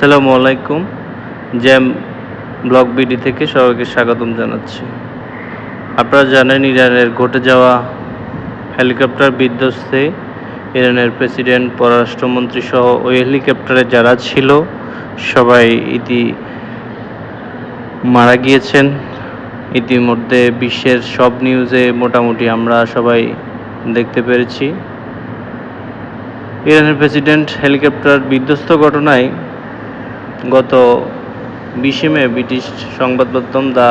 আসসালামু আলাইকুম। Jam blog BD থেকে সবাইকে স্বাগতম জানাচ্ছি। আপনারা জানেন, ইরানের ঘটে যাওয়া হেলিকপ্টার বিধ্বস্তে ইরানের প্রেসিডেন্ট, পররাষ্ট্রমন্ত্রী সহ ওই হেলিকপ্টারে যারা ছিল, সবাই ইতি মারা গিয়েছেন। ইতিমধ্যে বিশ্বের সব নিউজে মোটামুটি আমরা সবাই দেখতে পেরেছি। ইরানের প্রেসিডেন্ট হেলিকপ্টার বিধ্বস্ত ঘটনায় গত বিশে মে ব্রিটিশ সংবাদ মাধ্যম দ্য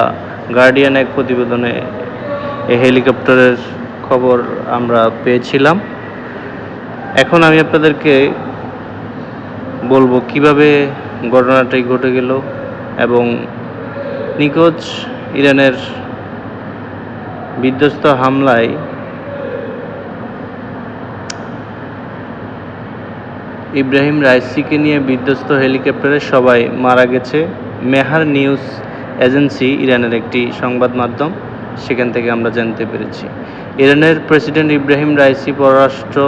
গার্ডিয়ান এক প্রতিবেদনে এই হেলিকপ্টারের খবর আমরা পেয়েছিলাম। এখন আমি আপনাদেরকে বলব কীভাবে ঘটনাটি ঘটে গেল এবং নিখোঁজ ইরানের বিধ্বস্ত হামলায় ইব্রাহিম রাইসিকে নিয়ে বিধ্বস্ত হেলিকপ্টারে সবাই মারা গেছে। মেহার নিউজ এজেন্সি, ইরানের একটি সংবাদ মাধ্যম, সেখান থেকে আমরা জানতে পেরেছি। ইরানের প্রেসিডেন্ট ইব্রাহিম রাইসি পররাষ্ট্র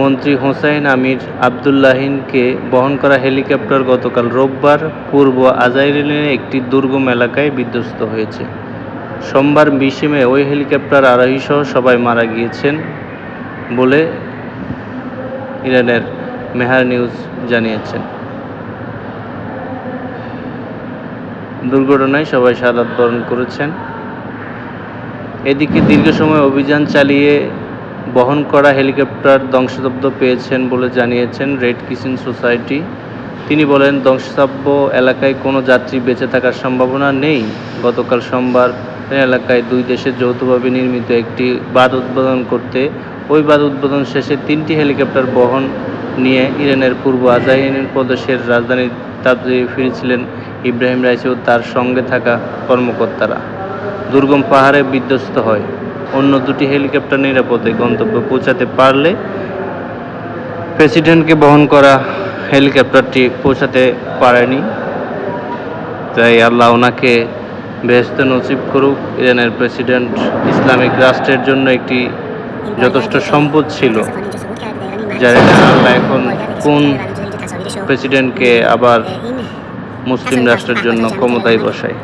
মন্ত্রী হোসাইন আমির আবদুল্লাহিনকে বহন করা হেলিকপ্টার গতকাল রোববার পূর্ব আজাইরিনের একটি দুর্গম এলাকায় বিধ্বস্ত হয়েছে। সোমবার বিশে মে ওই হেলিকপ্টার আরোহীসহ সবাই মারা গিয়েছেন বলে ইরানের মেহার নিউজ জানিয়েছেন। দুর্ঘটনায় সবাই সাদাত বরণ করেছেন। এদিকে দীর্ঘ সময় অভিযান চালিয়ে বহন করা হেলিকপ্টার ধ্বংসস্তব্ধ পেয়েছেন বলে জানিয়েছেন রেড কিচেন সোসাইটি। তিনি বলেন, ধ্বংসস্তব্ধ এলাকায় কোনো যাত্রী বেঁচে থাকার সম্ভাবনা নেই। গতকাল সোমবার এলাকায় দুই দেশের যৌথভাবে নির্মিত একটি বাঁধ উদ্বোধন করতে, ওই বাঁধ উদ্বোধন শেষে তিনটি হেলিকপ্টার বহন নিয়ে ইরানের পূর্ব আজাইন প্রদেশের রাজধানী তাবজে ফিরেছিলেন ইব্রাহিম রাইসি ও তার সঙ্গে থাকা কর্মকর্তারা। দুর্গম পাহাড়ে বিধ্বস্ত হয়। অন্য দুটি হেলিকপ্টার নিরাপদে গন্তব্যে পৌঁছাতে পারলে প্রেসিডেন্টকে বহন করা হেলিকপ্টারটি পৌঁছাতে পারেনি। তাই আল্লাহ ওনাকে বেহস্ত নসিব করুক। ইরানের প্রেসিডেন্ট ইসলামিক রাষ্ট্রের জন্য একটি যথেষ্ট সম্পদ ছিল। জানি না আমরা এখন কোন প্রেসিডেন্টকে আবার মুসলিম রাষ্ট্রের জন্য ক্ষমতায় বসায়